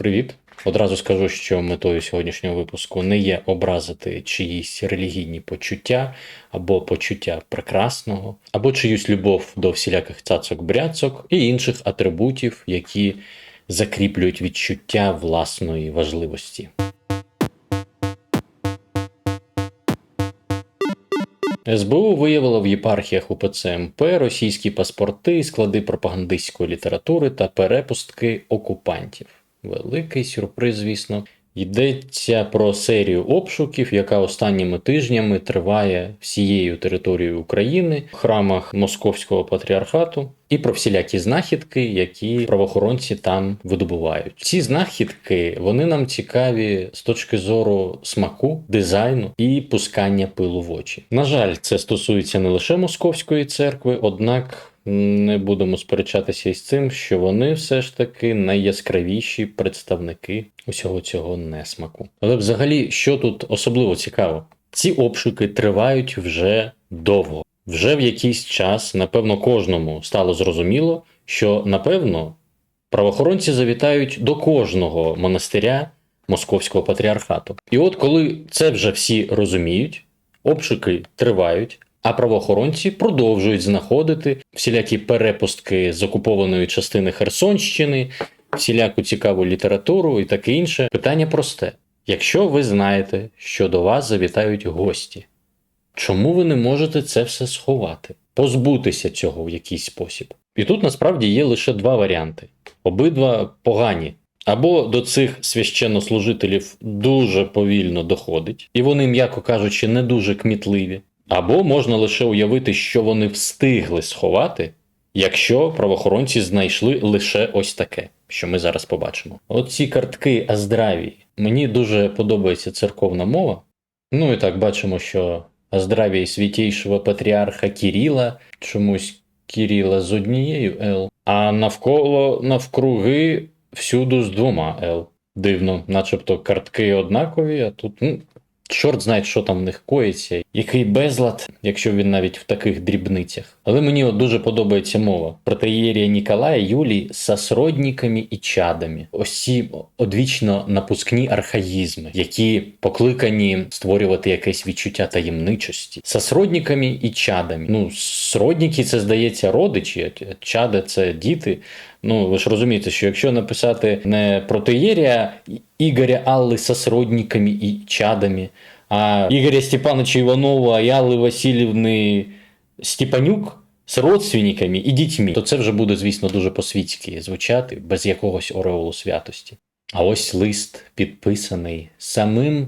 Привіт. Одразу скажу, що метою сьогоднішнього випуску не є образити чиїсь релігійні почуття або почуття прекрасного, або чиюсь любов до всіляких цацок-бряцок і інших атрибутів, які закріплюють відчуття власної важливості. СБУ виявило в єпархіях УПЦ МП російські паспорти, склади пропагандистської літератури та перепустки окупантів. Великий сюрприз, звісно. Йдеться про серію обшуків, яка останніми тижнями триває всією територією України в храмах Московського патріархату, і про всілякі знахідки, які правоохоронці там видобувають. Ці знахідки вони нам цікаві з точки зору смаку, дизайну і пускання пилу в очі. На жаль, це стосується не лише московської церкви, однак. Не будемо сперечатися із цим, що вони все ж таки найяскравіші представники усього цього несмаку. Але взагалі, що тут особливо цікаво? Ці обшуки тривають вже довго. Вже в якийсь час, напевно, кожному стало зрозуміло, що напевно правоохоронці завітають до кожного монастиря Московського патріархату. І от коли це вже всі розуміють, обшуки тривають. А правоохоронці продовжують знаходити всілякі перепустки з окупованої частини Херсонщини, всіляку цікаву літературу і таке інше. Питання просте: якщо ви знаєте, що до вас завітають гості, чому ви не можете це все сховати, позбутися цього в якийсь спосіб? І тут насправді є лише два варіанти: обидва погані. Або до цих священнослужителів дуже повільно доходить, і вони, м'яко кажучи, не дуже кмітливі. Або можна лише уявити, що вони встигли сховати, якщо правоохоронці знайшли лише ось таке, що ми зараз побачимо. Оці картки Аздравії. Мені дуже подобається церковна мова. Ну і так бачимо, що Аздравій святійшого патріарха Кіріла, чомусь Кіріла з однією Л, а навколо навкруги всюду з двома Л. Дивно, начебто картки однакові, а тут ну, Чорт знає, що там в них коїться, який безлад, якщо він навіть в таких дрібницях. Але мені от дуже подобається мова. Протеєрія Ніколая Юлій з сродниками і чадами. Ось ці одвічно напускні архаїзми, які покликані створювати якесь відчуття таємничості. Сосродниками і чадами. Ну, сродники це здається родичі, а чади це діти. Ну, ви ж розумієте, що якщо написати не протеєрія Ігоря Алли со сродниками і чадами, а Ігоря Степановича Іванова і Алли Васильівни Степанюк з родственниками і дітьми, то це вже буде, звісно, дуже по-світськи звучати, без якогось ореолу святості. А ось лист підписаний самим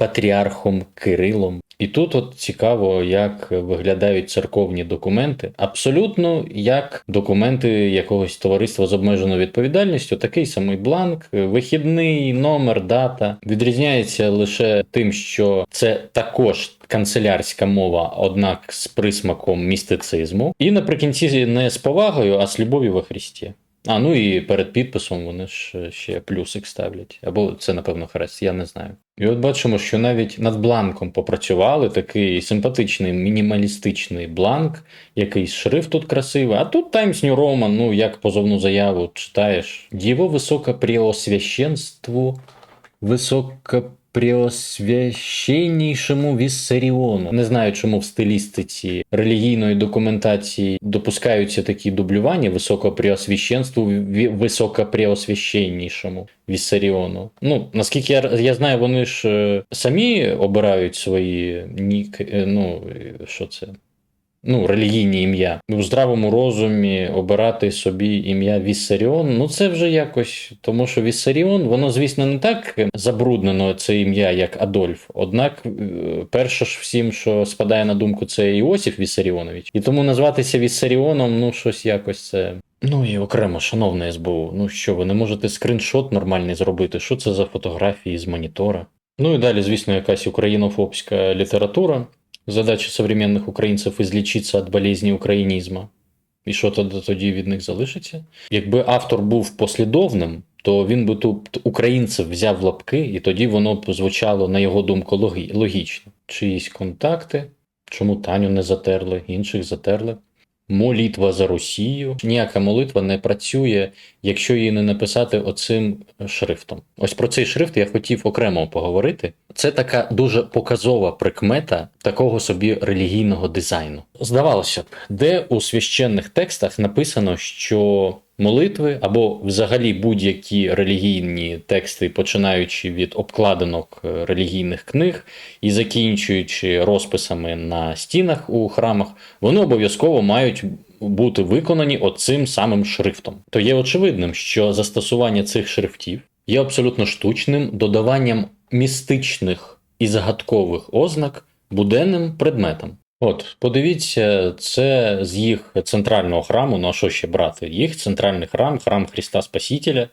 патріархом Кирилом. І тут от цікаво, як виглядають церковні документи, абсолютно як документи якогось товариства з обмеженою відповідальністю, такий самий бланк, вихідний номер, дата відрізняється лише тим, що це також канцелярська мова, однак з присмаком містицизму, і наприкінці не з повагою, а з любов'ю во Христі. А, ну і перед підписом вони ж ще плюсик ставлять. Або це, напевно, хрест, я не знаю. І от бачимо, що навіть над бланком попрацювали такий симпатичний мінімалістичний бланк, якийсь шрифт тут красивий, а тут Times New Roman, ну як позовну заяву читаєш. Діво високопреосвященству, високопреосвященнішому Віссаріону. Не знаю, чому в стилістиці релігійної документації допускаються такі дублювання високопреосвященству, високопреосвященнішому Віссаріону. Ну, наскільки я, я знаю, вони ж е, самі обирають свої нік, е, ну, що це? Ну, релігійні ім'я. У здравому розумі обирати собі ім'я Віссаріон, ну це вже якось, тому що Віссаріон, воно, звісно, не так забруднено це ім'я, як Адольф. Однак, е, перше ж всім, що спадає на думку, це Іосиф Віссаріонович. І тому назватися Віссаріоном, ну, щось якось це. Ну і окремо, шановне СБУ, ну що, ви не можете скріншот нормальний зробити? Що це за фотографії з монітора? Ну і далі, звісно, якась українофобська література. Задача современних українців ізлічитися від болезні українізму. І що тоді, тоді від них залишиться? Якби автор був послідовним, то він би тут українців взяв в лапки, і тоді воно б звучало, на його думку, логі- логічно. Чиїсь контакти, чому Таню не затерли, інших затерли. молитва за Росію. Ніяка молитва не працює, якщо її не написати оцим шрифтом. Ось про цей шрифт я хотів окремо поговорити. Це така дуже показова прикмета такого собі релігійного дизайну. Здавалося б, де у священних текстах написано, що молитви або взагалі будь-які релігійні тексти, починаючи від обкладинок е, релігійних книг і закінчуючи розписами на стінах у храмах, вони обов'язково мають бути виконані оцим самим шрифтом. То є очевидним, що застосування цих шрифтів є абсолютно штучним додаванням містичних і загадкових ознак буденним предметам. От, подивіться, це з їх центрального храму, ну що ще брати? Їх центральний храм, храм Христа Спасителя.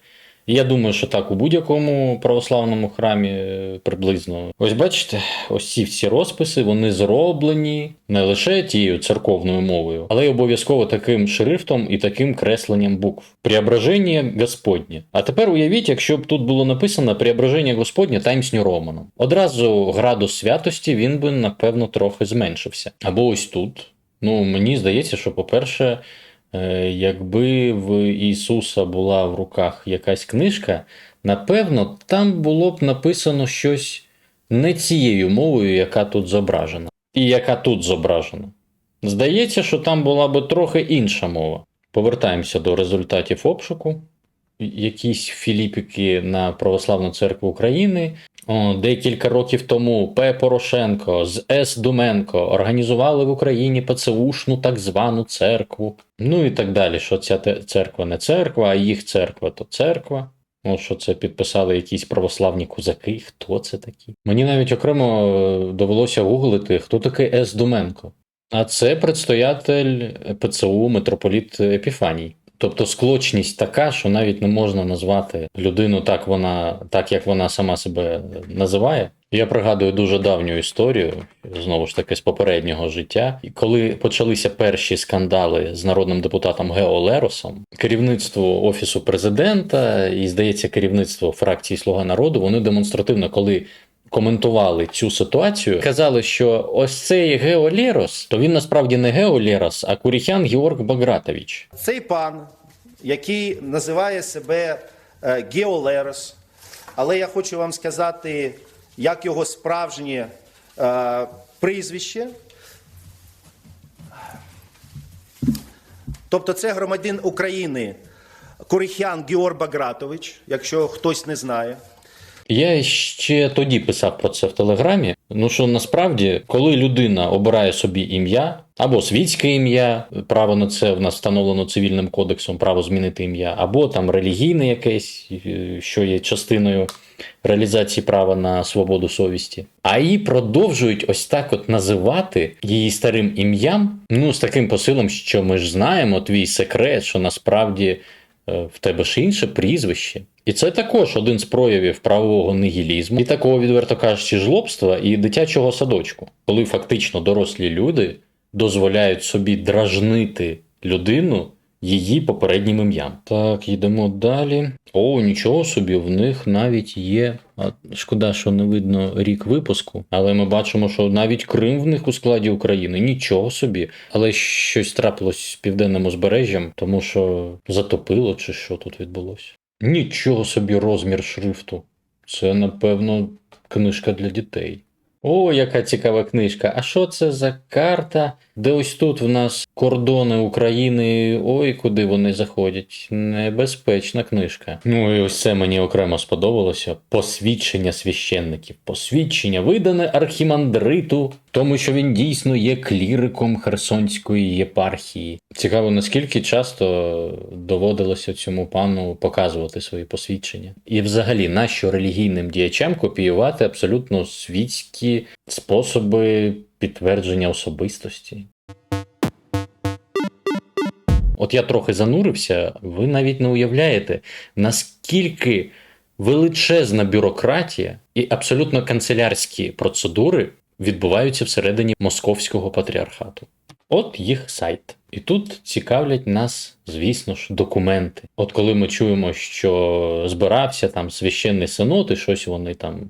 Я думаю, що так у будь-якому православному храмі е, приблизно. Ось бачите, ось ці всі розписи вони зроблені не лише тією церковною мовою, але й обов'язково таким шрифтом і таким кресленням букв. Преображення Господнє. А тепер уявіть, якщо б тут було написано Преображення Господнє Таймс Нью Романом. Одразу градус святості він би, напевно, трохи зменшився. Або ось тут. Ну, мені здається, що, по-перше, Якби в Ісуса була в руках якась книжка, напевно, там було б написано щось не цією мовою, яка тут зображена, і яка тут зображена. Здається, що там була би трохи інша мова. Повертаємося до результатів обшуку. Якісь філіпіки на Православну церкву України. Декілька років тому П. Порошенко з С. Думенко організували в Україні ПЦУшну так звану церкву. Ну і так далі, що ця церква не церква, а їх церква то церква. От що це підписали якісь православні козаки. Хто це такі? Мені навіть окремо е, довелося гуглити, хто такий С. Думенко. А це предстоятель ПЦУ митрополіт Епіфаній. Тобто склочність така, що навіть не можна назвати людину так, вона, так як вона сама себе називає. Я пригадую дуже давню історію, знову ж таки, з попереднього життя. І коли почалися перші скандали з народним депутатом Гео Леросом, керівництво офісу президента і, здається, керівництво фракції Слуга народу вони демонстративно, коли коментували цю ситуацію, казали, що ось цей Гео Лерос, то він насправді не Гео Лерос, а Куріхян Георг Багратович. Цей пан, який називає себе е, Геолерос, але я хочу вам сказати, як його справжнє е, прізвище. Тобто це громадян України Курихян Георг Багратович, якщо хтось не знає. Я ще тоді писав про це в телеграмі. Ну що насправді, коли людина обирає собі ім'я або світське ім'я, право на це в нас встановлено цивільним кодексом, право змінити ім'я, або там релігійне якесь, е, що є частиною реалізації права на свободу совісті, а її продовжують ось так от називати її старим ім'ям, ну з таким посилом, що ми ж знаємо твій секрет, що насправді е, в тебе ж інше прізвище. І це також один з проявів правового нігілізму і такого, відверто кажучи, жлобства і дитячого садочку, коли фактично дорослі люди дозволяють собі дражнити людину її попереднім ім'ям. Так, йдемо далі. О, нічого собі, в них навіть є. Шкода, що не видно рік випуску, але ми бачимо, що навіть Крим в них у складі України. Нічого собі. Але щось трапилось з південним узбережжям, тому що затопило чи що тут відбулося. Нічого собі розмір шрифту. Це, напевно, книжка для дітей. О, яка цікава книжка. А що це за карта? Де ось тут в нас кордони України. Ой, куди вони заходять? Небезпечна книжка. Ну і ось це мені окремо сподобалося. Посвідчення священників. Посвідчення видане архімандриту, тому що він дійсно є кліриком Херсонської єпархії. Цікаво, наскільки часто доводилося цьому пану показувати свої посвідчення. І взагалі, нащо релігійним діячам копіювати абсолютно світські способи підтвердження особистості. От я трохи занурився, ви навіть не уявляєте, наскільки величезна бюрократія і абсолютно канцелярські процедури відбуваються всередині московського патріархату. От їх сайт. І тут цікавлять нас, звісно ж, документи. От коли ми чуємо, що збирався там священний синод і щось вони там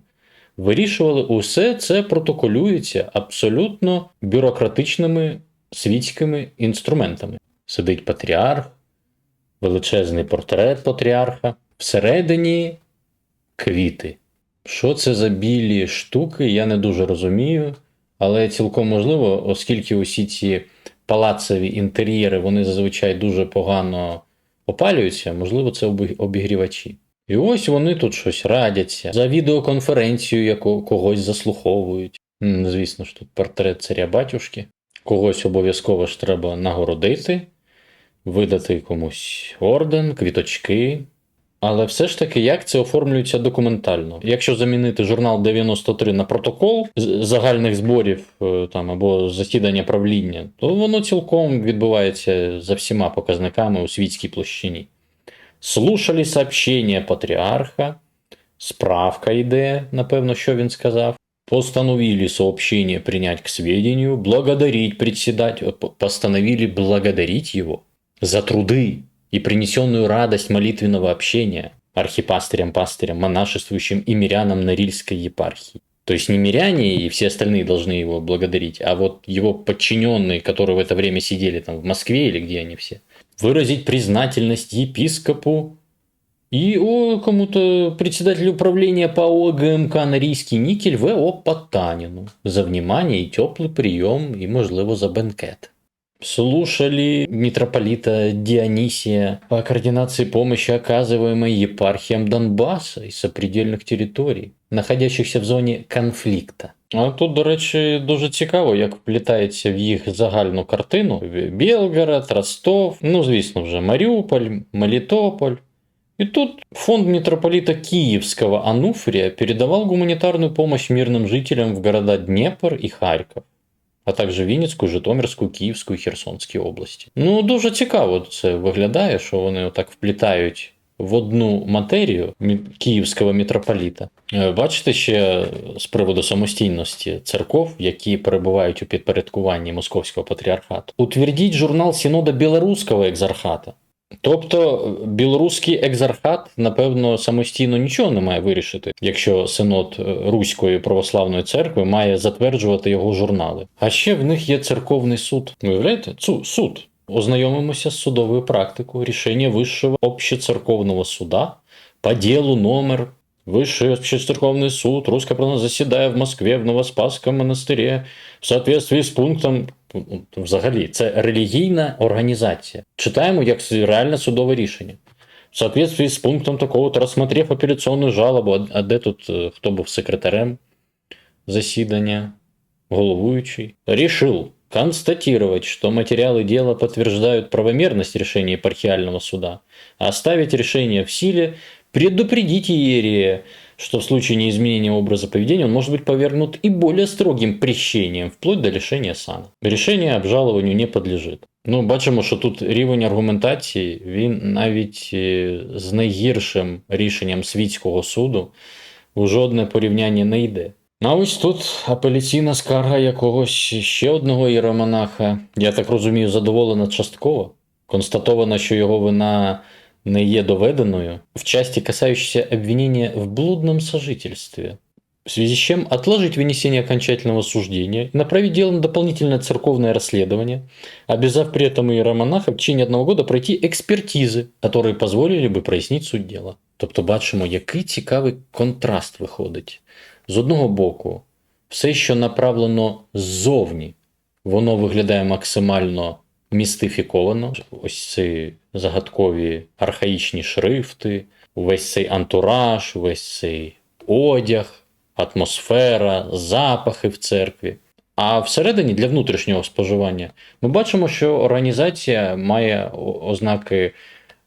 вирішували, усе це протоколюється абсолютно бюрократичними світськими інструментами. Сидить патріарх, величезний портрет патріарха. Всередині квіти. Що це за білі штуки, я не дуже розумію, але цілком можливо, оскільки усі ці палацеві інтер'єри вони зазвичай дуже погано опалюються, можливо, це обігрівачі. І ось вони тут щось радяться. За відеоконференцію яко когось заслуховують. Звісно ж, тут портрет царя батюшки. Когось обов'язково ж треба нагородити, видати комусь орден, квіточки. Але все ж таки, як це оформлюється документально? Якщо замінити журнал 93 на протокол загальних зборів е, там або засідання правління, то воно цілком відбувається за всіма показниками у світській площині. Слушали сообщення патріарха, справка йде, напевно, що він сказав. Постановили сообщение принять к сведению, благодарить председателя, постановили благодарить его за труды и принесенную радость молитвенного общения архипастырям, пастырям, монашествующим и мирянам Норильской епархии. То есть не миряне и все остальные должны его благодарить, а вот его подчиненные, которые в это время сидели там в Москве или где они все, выразить признательность епископу и о, кому-то председателю управления ПАО ГМК «Норильский никель» В.О. Потанину за внимание и теплый прием и, можливо, за бенкет Слушали митрополита Дионисия о координации помощи, оказываемой епархиям Донбасса и сопредельных территорий, находящихся в зоні конфлікта. А тут, до речі, дуже цікаво, як вплітається в їх загальну картину Білгород, Ростов, ну, звісно, вже Маріуполь, Мелітополь. И тут фонд митрополита Киевского Ануфрия передавал гуманитарную помощь мирным жителям в города Днепр и Харьков, А також Вінницьку, Житомирську, Київську і Херсонській області. Ну, дуже цікаво це виглядає, що вони отак вплітають в одну матерію київського митрополіта. Е, Бачите ще з приводу самостійності церков, які перебувають у підпорядкуванні Московського патріархату. Утвердіть журнал Сінода Білоруського екзархата. Тобто білоруський екзархат, напевно, самостійно нічого не має вирішити, якщо синод е, Руської православної церкви має затверджувати його журнали. А ще в них є церковний суд. Уявляєте? Цу, суд. Ознайомимося з судовою практикою. Рішення Вищого общецерковного суда по ділу номер Высший общецерковный суд Русская православная засідає в Москве в Новоспасском монастыре в соответствии з пунктом. Взагалі, це релігійна організація. Читаємо як с- реальне судове рішення. В соответствии з пунктом такого-то розсмотрев апеляційну жалобу, а- а де тут е, хто був секретарем засідання, головуючий, решил констатировать, что материалы дела подтверждают правомерность решения епархиального суда, а оставить решение в силе, предупредить иерея, что в случае неизменения образа поведения он может быть повергнут и более строгим прещением, вплоть до лишения сана. Решение обжалованию не подлежит. Ну, бачимо, що тут рівень аргументації, він навіть е, з найгіршим рішенням світського суду у жодне порівняння не йде. А ось тут апеляційна скарга якогось ще одного іеромонаха, я так розумію, задоволена частково. Констатовано, що його вина не є доведеною в части, касающейся обвинения в блудном сожительстве. В связи с чем отложить вынесение окончательного суждения и направить дело на дополнительное церковное расследование, обязав при этом иеромонаха в течение одного года пройти экспертизы, которые позволили би прояснити суть діла. Тобто бачимо, який цікавий контраст виходить. З одного боку, все, що направлено ззовні, воно виглядає максимально містифіковано. Ось ці загадкові архаїчні шрифти, увесь цей антураж, увесь цей одяг, атмосфера, запахи в церкві. А всередині для внутрішнього споживання ми бачимо, що організація має ознаки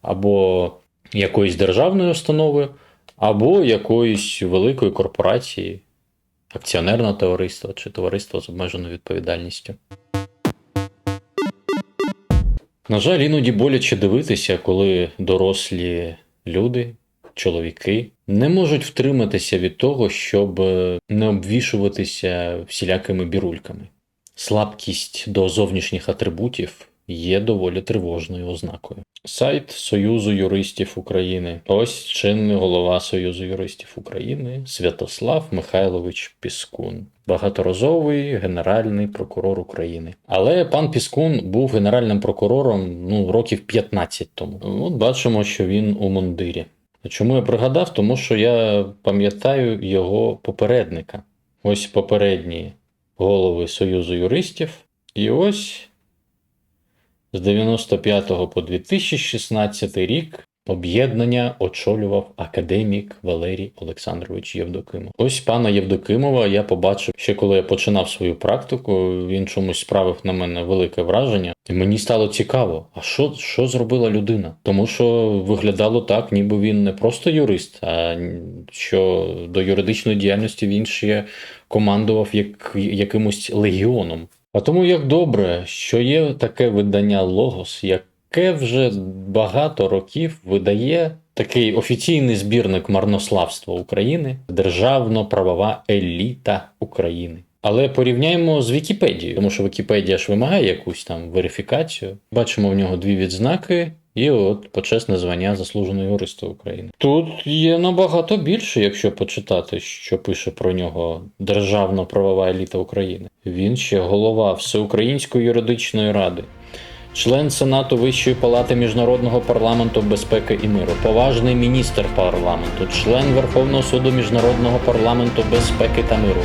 або якоїсь державної установи, або якоїсь великої корпорації, акціонерного товариства чи товариства з обмеженою відповідальністю. На жаль, іноді боляче дивитися, коли дорослі люди, чоловіки, не можуть втриматися від того, щоб е, не обвішуватися всілякими бірульками. Слабкість до зовнішніх атрибутів є доволі тривожною ознакою. Сайт Союзу юристів України. Ось чинний голова Союзу юристів України Святослав Михайлович Піскун, багаторазовий генеральний прокурор України. Але пан Піскун був генеральним прокурором ну, років 15 тому. От бачимо, що він у мундирі. Чому я пригадав? Тому що я пам'ятаю його попередника. Ось попередні голови Союзу юристів. І ось з 95 по 2016 рік об'єднання очолював академік Валерій Олександрович Євдокимов. Ось пана Євдокимова я побачив ще коли я починав свою практику. Він чомусь справив на мене велике враження, і мені стало цікаво, а що, що зробила людина? Тому що виглядало так, ніби він не просто юрист, а що до юридичної діяльності він ще командував як, якимось легіоном. А тому як добре, що є таке видання Логос, яке вже багато років видає такий офіційний збірник марнославства України, державно-правова еліта України. Але порівняємо з Вікіпедією, тому що Вікіпедія ж вимагає якусь там верифікацію. Бачимо в нього дві відзнаки. І от почесне звання заслуженого юриста України. Тут є набагато більше, якщо почитати, що пише про нього Державно-правова еліта України. Він ще голова Всеукраїнської юридичної ради, член Сенату Вищої палати Міжнародного парламенту безпеки і миру, поважний міністр парламенту, член Верховного суду Міжнародного парламенту безпеки та миру,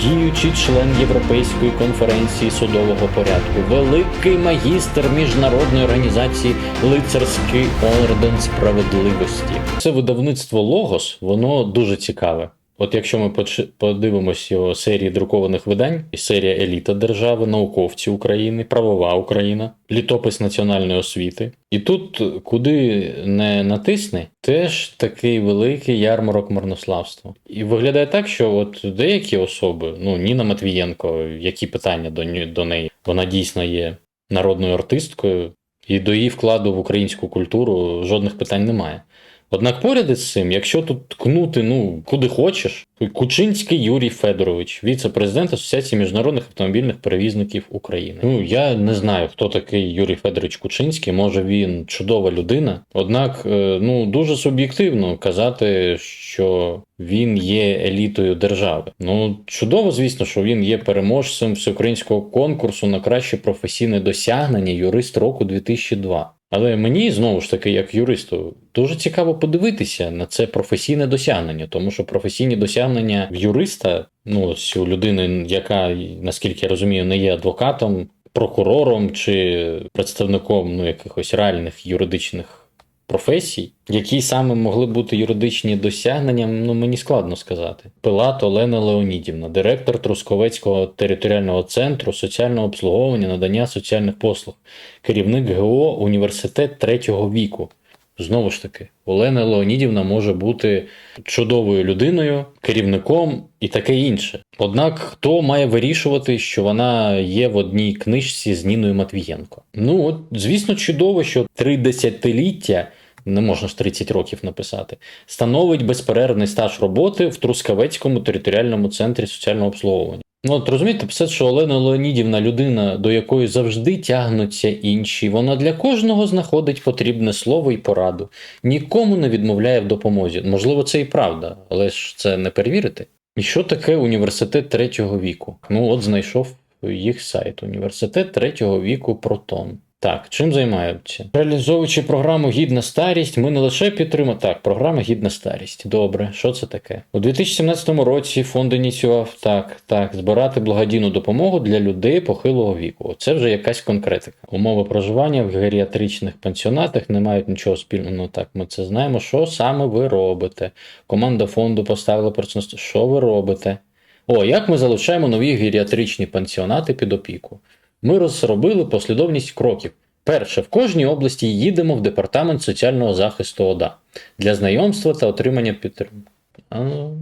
діючий член Європейської конференції судового порядку, великий магістр міжнародної організації Лицарський орден справедливості. Це видавництво Логос, воно дуже цікаве. От якщо ми подивимось його серії друкованих видань, серія Еліта держави, науковці України, правова Україна, літопис національної освіти. І тут, куди не натисни, теж такий великий ярмарок марнославства. І виглядає так, що от деякі особи, ну Ніна Матвієнко, які питання до, до неї, вона дійсно є народною артисткою, і до її вкладу в українську культуру жодних питань немає. Однак поряд із цим, якщо тут ткнути ну куди хочеш, Кучинський Юрій Федорович, віце-президент Асоціації міжнародних автомобільних перевізників України. Ну я не знаю, хто такий Юрій Федорович Кучинський. Може він чудова людина. Однак, е, ну дуже суб'єктивно казати, що він є елітою держави. Ну чудово, звісно, що він є переможцем всеукраїнського конкурсу на краще професійне досягнення юрист року 2002. Але мені знову ж таки, як юристу, дуже цікаво подивитися на це професійне досягнення, тому що професійні досягнення в юриста, ну ось у людини, яка, наскільки я розумію, не є адвокатом, прокурором чи представником ну, якихось реальних юридичних професій, які саме могли бути юридичні досягнення, ну мені складно сказати. Пилат Олена Леонідівна, директор Трусковецького територіального центру соціального обслуговування надання соціальних послуг, керівник ГО університет третього віку. Знову ж таки, Олена Леонідівна може бути чудовою людиною, керівником і таке інше. Однак хто має вирішувати, що вона є в одній книжці з Ніною Матвієнко? Ну от звісно, чудово, що три десятиліття. Не можна ж 30 років написати, становить безперервний стаж роботи в Трускавецькому територіальному центрі соціального обслуговування. Ну, от розумієте, все, що Олена Леонідівна людина, до якої завжди тягнуться інші, вона для кожного знаходить потрібне слово і пораду, нікому не відмовляє в допомозі. Можливо, це і правда, але ж це не перевірити. І що таке університет третього віку? Ну, от знайшов їх сайт. Університет третього віку Протон. Так, чим займаються? Реалізовуючи програму Гідна старість, ми не лише підтримуємо. Так, програма Гідна старість. Добре, що це таке? У 2017 році фонд ініціював так, так, збирати благодійну допомогу для людей похилого віку. Це вже якась конкретика. Умови проживання в геріатричних пансіонатах не мають нічого спільного. Ну так, ми це знаємо. Що саме ви робите? Команда фонду поставила персонально. Що ви робите? О, як ми залучаємо нові геріатричні пансіонати під опіку? Ми розробили послідовність кроків. Перше, в кожній області їдемо в департамент соціального захисту ОДА для знайомства та отримання підтримки. А, ну,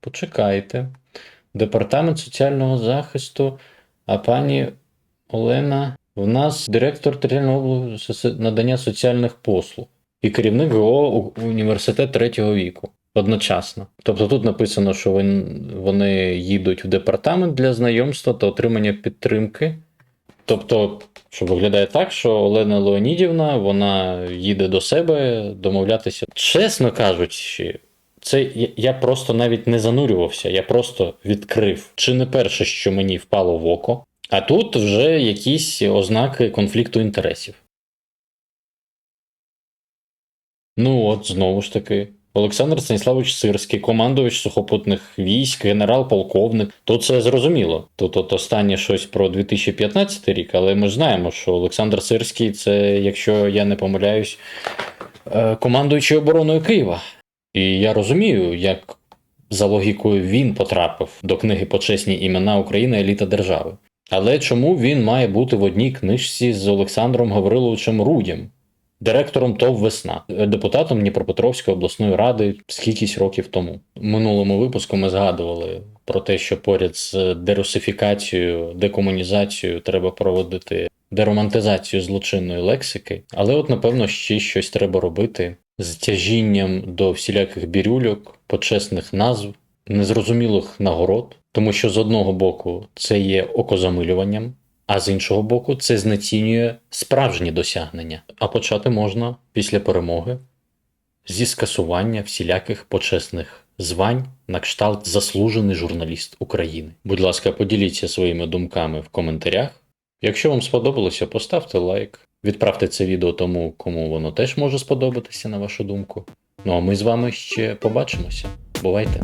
почекайте. Департамент соціального захисту, а пані Олена, в нас директор територіального надання соціальних послуг і керівник ГО університет третього віку. Одночасно. Тобто тут написано, що вони їдуть в департамент для знайомства та отримання підтримки. Тобто, що виглядає так, що Олена Леонідівна вона їде до себе домовлятися. Чесно кажучи, це я- просто навіть не занурювався, я просто відкрив. Чи не перше, що мені впало в око, а тут вже якісь ознаки конфлікту інтересів. Ну от, знову ж таки. Олександр Станіславович Сирський, командувач сухопутних військ, генерал-полковник. То це зрозуміло. Тут от останнє щось про 2015 рік, але ми ж знаємо, що Олександр Сирський це, якщо я не помиляюсь, е, командуючий обороною Києва. І я розумію, як за логікою він потрапив до книги Почесні імена України Еліта держави. Але чому він має бути в одній книжці з Олександром Гавриловичем Рудім, директором ТОВ Весна, депутатом Дніпропетровської обласної ради скількись років тому? В минулому випуску ми згадували про те, що поряд з дерусифікацією, декомунізацією треба проводити деромантизацію злочинної лексики, але от напевно ще щось треба робити з тяжінням до всіляких бірюльок, почесних назв, незрозумілих нагород, тому що з одного боку це є окозамилюванням, а з іншого боку, це знецінює справжні досягнення. А почати можна після перемоги зі скасування всіляких почесних звань на кшталт заслужений журналіст України. Будь ласка, поділіться своїми думками в коментарях. Якщо вам сподобалося, поставте лайк. Відправте це відео тому, кому воно теж може сподобатися, на вашу думку. Ну а ми з вами ще побачимося. Бувайте!